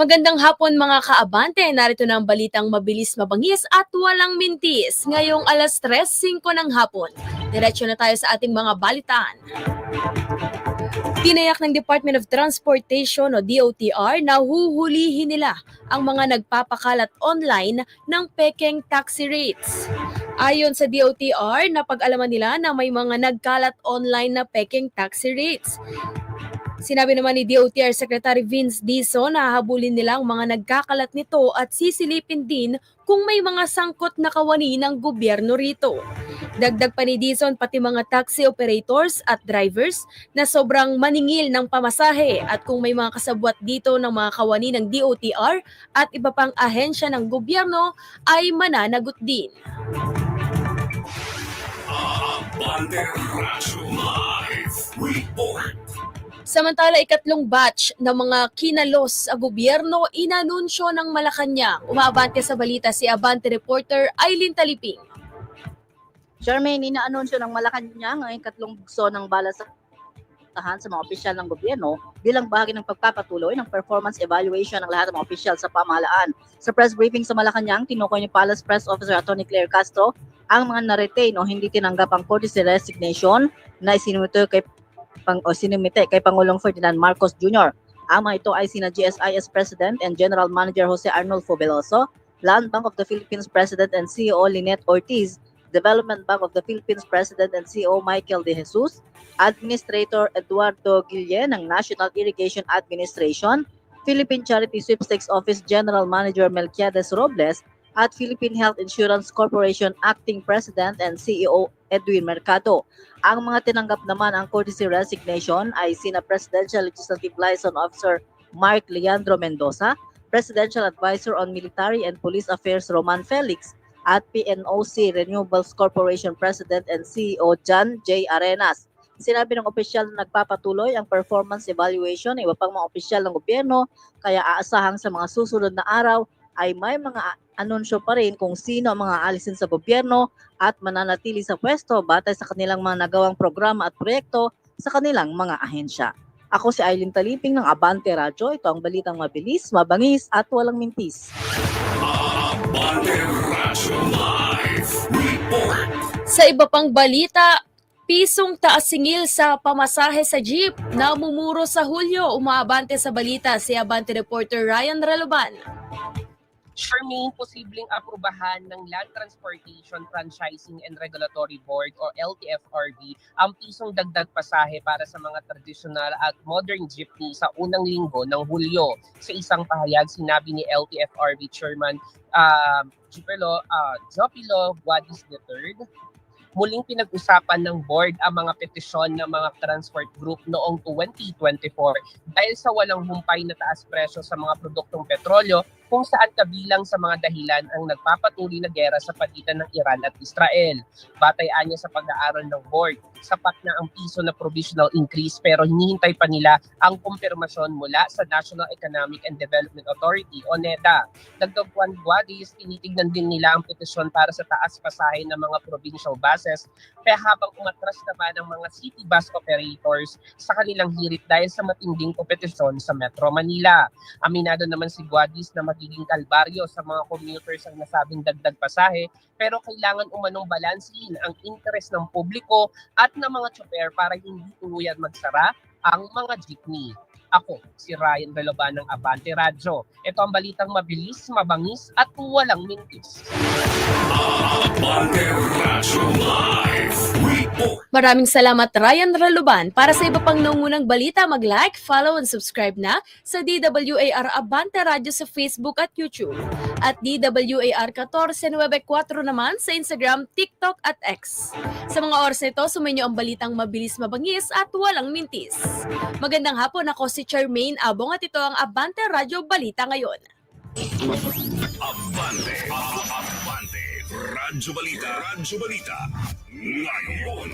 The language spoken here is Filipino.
Magandang hapon mga kaabante. Narito na ang balitang mabilis, mabangis at walang mintis. Ngayong alas 3.05 ng hapon. Diretso na tayo sa ating mga balitaan. Tinayak ng Department of Transportation o DOTR na huhulihin nila ang mga nagpapakalat online ng pekeng taxi rates. Ayon sa DOTR, napag-alaman nila na may mga nagkalat online na pekeng taxi rates. Sinabi naman ni DOTR Secretary Vince Dizon na hahabulin nila ang mga nagkakalat nito at sisilipin din kung may mga sangkot na kawani ng gobyerno rito. Dagdag pa ni Dizon pati mga taxi operators at drivers na sobrang maningil ng pamasahe at kung may mga kasabwat dito ng mga kawani ng DOTR at iba pang ahensya ng gobyerno ay mananagot din. Samantala, ikatlong batch ng mga kinalos sa gobyerno inanunsyo ng Malacanang. Umaabante sa balita si Abante reporter Eileen Taliping. Charmaine, inaanunsyo ng Malacanang ang ikatlong bugso ng balasahan sa mga opisyal ng gobyerno bilang bahagi ng pagpapatuloy ng performance evaluation ng lahat ng mga opisyal sa pamahalaan. Sa press briefing sa Malacanang, tinukoy ni Palace Press Officer Atty. Claire Castro ang mga na-retain o hindi tinanggap ang courtesy resignation na isinumito kay pang o sinumite kay Pangulong Ferdinand Marcos Jr. Ang mga ito ay sina GSIS President and General Manager Jose Arnulfo Veloso, Land Bank of the Philippines President and CEO Lynette Ortiz, Development Bank of the Philippines President and CEO Michael De Jesus, Administrator Eduardo Guillen ng National Irrigation Administration, Philippine Charity Sweepstakes Office General Manager Melquiades Robles, at Philippine Health Insurance Corporation Acting President and CEO Edwin Mercado. Ang mga tinanggap naman ang courtesy resignation ay sina Presidential Legislative Liaison Officer Mark Leandro Mendoza, Presidential Advisor on Military and Police Affairs Roman Felix, at PNOC Renewables Corporation President and CEO John J. Arenas. Sinabi ng opisyal na nagpapatuloy ang performance evaluation ng iba pang mga opisyal ng gobyerno kaya aasahang sa mga susunod na araw ay may mga anunsyo pa rin kung sino ang mga alisin sa gobyerno at mananatili sa pwesto batay sa kanilang mga nagawang programa at proyekto sa kanilang mga ahensya. Ako si Aileen Taliping ng Abante Radyo. Ito ang balitang mabilis, mabangis at walang mintis. Sa iba pang balita, pisong taas singil sa pamasahe sa jeep na mumuro sa Hulyo. Umaabante sa balita si Abante reporter Ryan Raloban. Charmaine, posibleng aprubahan ng Land Transportation Franchising and Regulatory Board o LTFRB ang pisong dagdag pasahe para sa mga traditional at modern jeepney sa unang linggo ng Hulyo. Sa isang pahayag, sinabi ni LTFRB Chairman uh, Jupelo, uh, Jopilo Guadis III, muling pinag-usapan ng board ang mga petisyon ng mga transport group noong 2024 dahil sa walang humpay na taas presyo sa mga produktong petrolyo kung saan kabilang sa mga dahilan ang nagpapatuloy na gera sa pagitan ng Iran at Israel. Batayaan niya sa pag-aaral ng board, sapat na ang piso na provisional increase pero hinihintay pa nila ang kumpirmasyon mula sa National Economic and Development Authority o NEDA. Dagdag Juan Guadis, tinitignan din nila ang petisyon para sa taas pasahe ng mga provincial buses kaya habang umatras naman ang mga city bus operators sa kanilang hirit dahil sa matinding kompetisyon sa Metro Manila. Aminado naman si Guadis na magiging kalbaryo sa mga commuters ang nasabing dagdag pasahe pero kailangan umanong balansin ang interes ng publiko at ng mga tsoper para hindi tuluyan magsara ang mga jeepney. Ako, si Ryan Veloban ng Abante Radyo. Ito ang balitang mabilis, mabangis at walang mintis. Abante Radyo Live Report. Maraming salamat Ryan Raluban. Para sa iba pang nangunang balita, mag-like, follow, and subscribe na sa DWAR Abante Radio sa Facebook at YouTube. At DWAR 1494 naman sa Instagram, TikTok at X. Sa mga oras na ito, sumayin niyo ang balitang mabilis, mabangis at walang mintis. Magandang hapon, ako si Charmaine Abong at ito ang Abante Radio Balita ngayon. Abante. Abante. Radyo Balita. Radyo Balita. Ngayon.